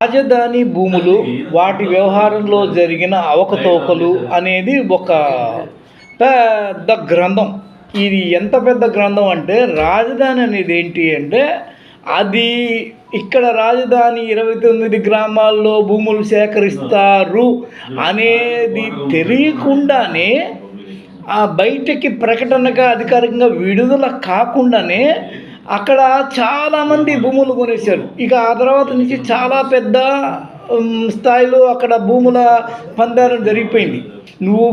రాజధాని భూములు వాటి వ్యవహారంలో జరిగిన అవకతవకలు అనేది ఒక పెద్ద గ్రంథం. ఇది ఎంత పెద్ద గ్రంథం అంటే రాజధాని అనేది ఏంటి అంటే అది ఇక్కడ రాజధాని ఇరవై తొమ్మిది గ్రామాల్లో భూములు సేకరిస్తారు అనేది తెలియకుండానే ఆ బయటకి ప్రకటనగా అధికారికంగా విడుదల కాకుండానే అక్కడ చాలామంది భూములు కొనేశారు. ఇక ఆ తర్వాత నుంచి చాలా పెద్ద స్థాయిలో అక్కడ భూముల పందారం జరిగిపోయింది. నువ్వు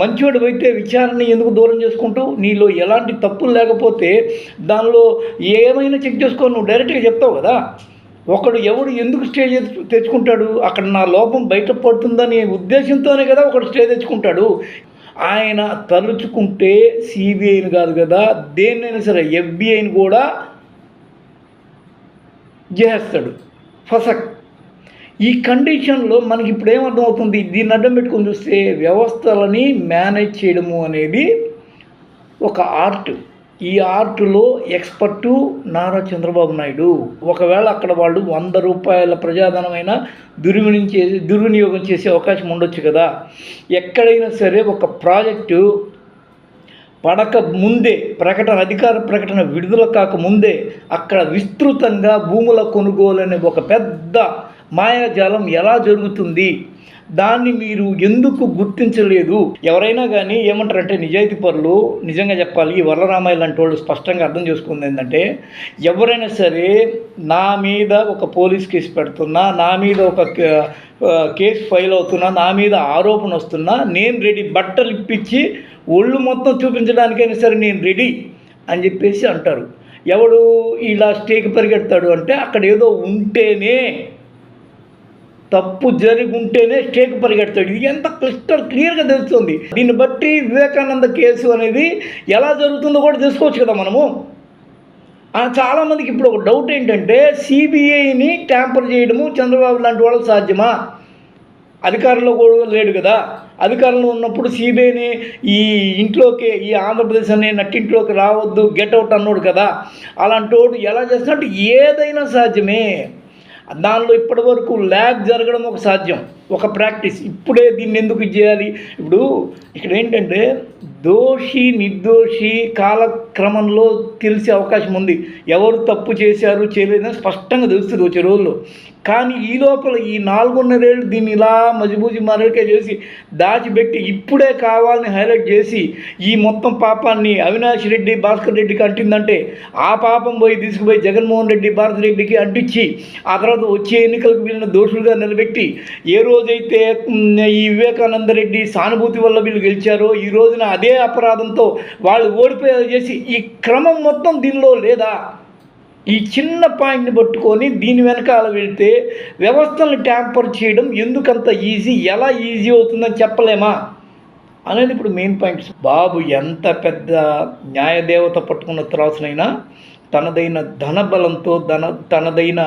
మంచివాడు అయితే విచారణ ఎందుకు దూరం చేసుకుంటూ నీలో ఎలాంటి తప్పులు లేకపోతే దానిలో ఏమైనా చెక్ చేసుకో నువ్వు డైరెక్ట్గా చెప్తావు కదా. ఒకడు ఎవడు ఎందుకు స్టే తెచ్చుకుంటాడు? అక్కడ నా లోపం బయట పడుతుందనే ఉద్దేశంతోనే కదా ఒకడు స్టే తెచ్చుకుంటాడు. ఆయన తలుచుకుంటే సిబిఐని కాదు కదా దేన్నైనా సరే ఎఫ్బిఐని కూడా చేస్తాడు ఫసక్. ఈ కండిషన్లో మనకి ఇప్పుడు ఏమర్థమవుతుంది? దీన్ని అడ్డం పెట్టుకొని చూస్తే వ్యవస్థలని మేనేజ్ చేయడము అనేది ఒక ఆర్ట్. ఈ ఆర్టులో ఎక్స్పర్టు నారా చంద్రబాబు నాయుడు. ఒకవేళ అక్కడ వాళ్ళు వంద రూపాయల ప్రజాధనమైన దుర్వినియోగం దుర్వినియోగం చేసే అవకాశం ఉండొచ్చు కదా. ఎక్కడైనా సరే ఒక ప్రాజెక్టు పడక ముందే ప్రకటన అధికార ప్రకటన విడుదల కాక ముందే అక్కడ విస్తృతంగా భూముల కొనుగోలు అనే ఒక పెద్ద మాయాజాలం ఎలా జరుగుతుంది? దాన్ని మీరు ఎందుకు గుర్తించలేదు? ఎవరైనా కానీ ఏమంటారంటే నిజాయితీ పరులు నిజంగా చెప్పాలి. ఈ వరలరామయ్య లాంటి వాళ్ళు స్పష్టంగా అర్థం చేసుకుంది ఏంటంటే ఎవరైనా సరే నా మీద ఒక పోలీస్ కేసు పెడుతున్నా నా మీద ఒక కేసు ఫైల్ అవుతున్నా నా మీద ఆరోపణ వస్తున్నా నేను రెడీ బట్టలు ఇప్పించి ఒళ్ళు మొత్తం చూపించడానికైనా సరే నేను రెడీ అని చెప్పేసి అంటారు. ఎవడు ఇలా స్టేకి పరిగెడతాడు అంటే అక్కడ ఏదో ఉంటేనే తప్పు జరిగి ఉంటేనే పరిగెడతాడు. ఇది ఎంత క్లిస్టర్ క్లియర్గా తెలుస్తుంది. దీన్ని బట్టి వివేకానంద కేసు అనేది ఎలా జరుగుతుందో కూడా తెలుసుకోవచ్చు కదా మనము. చాలామందికి ఇప్పుడు ఒక డౌట్ ఏంటంటే సిబిఐని ట్యాంపర్ చేయడము చంద్రబాబు లాంటి వాళ్ళకి సాధ్యమా? అధికారంలో కూడా లేడు కదా. అధికారంలో ఉన్నప్పుడు సిబిఐని ఈ ఇంట్లోకి ఈ ఆంధ్రప్రదేశ్ అనే నట్టింట్లోకి రావద్దు గెట్ అవుట్ అన్నాడు కదా. అలాంటి వాడు ఎలా చేస్తున్నట్టు ఏదైనా సాధ్యమే. దానిలో ఇప్పటి వరకు ల్యాబ్ జరగడం ఒక సాధ్యం. ఒక ప్రాక్టీస్. ఇప్పుడే దీన్ని ఎందుకు చేయాలి? ఇప్పుడు ఇక్కడ ఏంటంటే దోషి నిర్దోషి కాలక్రమంలో తెలిసే అవకాశం ఉంది. ఎవరు తప్పు చేశారు చేయలేదని స్పష్టంగా తెలుస్తుంది వచ్చే రోజుల్లో. కానీ ఈ లోపల ఈ నాలుగున్నరేళ్ళు దీన్ని ఇలా మజిబూజి మరకే చేసి దాచిపెట్టి ఇప్పుడే కావాలని హైలైట్ చేసి ఈ మొత్తం పాపాన్ని అవినాష్ రెడ్డి భాస్కర్ రెడ్డికి అంటిందంటే ఆ పాపం పోయి తీసుకుపోయి జగన్మోహన్ రెడ్డి భారత్ రెడ్డికి అంటించి ఆ తర్వాత వచ్చే ఎన్నికలకు వీళ్ళని దోషులుగా నిలబెట్టి ఏ రోజు రోజైతే ఈ వివేకానంద రెడ్డి సానుభూతి వల్ల వీళ్ళు గెలిచారో ఈ రోజున అదే అపరాధంతో వాళ్ళు ఓడిపోయేలా చేసి ఈ క్రమం మొత్తం దీనిలో లేదా? ఈ చిన్న పాయింట్ని పట్టుకొని దీని వెనకాల వెళ్తే వ్యవస్థలను ట్యాంపర్ చేయడం ఎందుకంత ఈజీ ఎలా ఈజీ అవుతుందని చెప్పలేమా? అనేది ఇప్పుడు మెయిన్ పాయింట్స్ బాబు ఎంత పెద్ద న్యాయదేవత పట్టుకున్న త్రాసునైనా తనదైన ధనబలంతో ధన తనదైన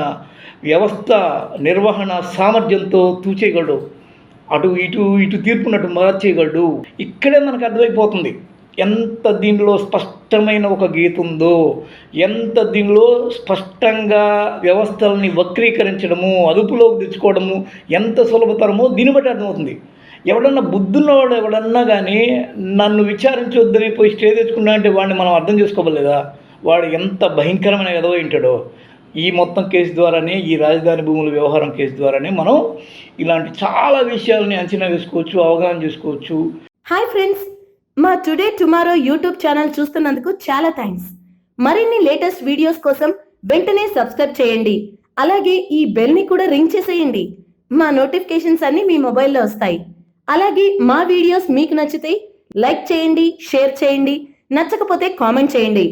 వ్యవస్థ నిర్వహణ సామర్థ్యంతో తూచేయగలడు అటు ఇటు ఇటు తీర్పునట్టు మార్చేయగలడు. ఇక్కడే మనకు అర్థమైపోతుంది. ఎంత దీనిలో స్పష్టమైన ఒక గీత ఉందో ఎంత దీనిలో స్పష్టంగా వ్యవస్థలని వక్రీకరించడము అదుపులోకి తెచ్చుకోవడము ఎంత సులభతరమో దీన్ని బట్టి అర్థమవుతుంది. ఎవడన్నా బుద్ధున్నవాడు ఎవడన్నా కానీ నన్ను విచారించొద్దని పోయి స్టే తెచ్చుకున్నా అంటే వాడిని మనం అర్థం చేసుకోవలేదా వాడు ఎంత భయంకరమైన ఎదవ ఏంటాడో ఈ మొత్తం కేసు ద్వారానే ఈ రాజధాని భూముల వ్యవహారం కేసు ద్వారానే మనం ఇలాంటి చాలా విషయాలని అంచనా వేసుకోవచ్చు అవగాహన చేసుకోవచ్చు. హాయ్ ఫ్రెండ్స్ మా టుడే టుమారో యూట్యూబ్ ఛానల్ చూస్తున్నందుకు చాలా థ్యాంక్స్ మరిన్ని లేటెస్ట్ వీడియోస్ కోసం వెంటనే సబ్స్క్రైబ్ చేయండి. అలాగే ఈ బెల్ని కూడా రింగ్ చేసేయండి. మా నోటిఫికేషన్స్ అన్నీ మీ మొబైల్లో వస్తాయి. అలాగే మా వీడియోస్ మీకు నచ్చితే లైక్ చేయండి షేర్ చేయండి నచ్చకపోతే కామెంట్ చేయండి.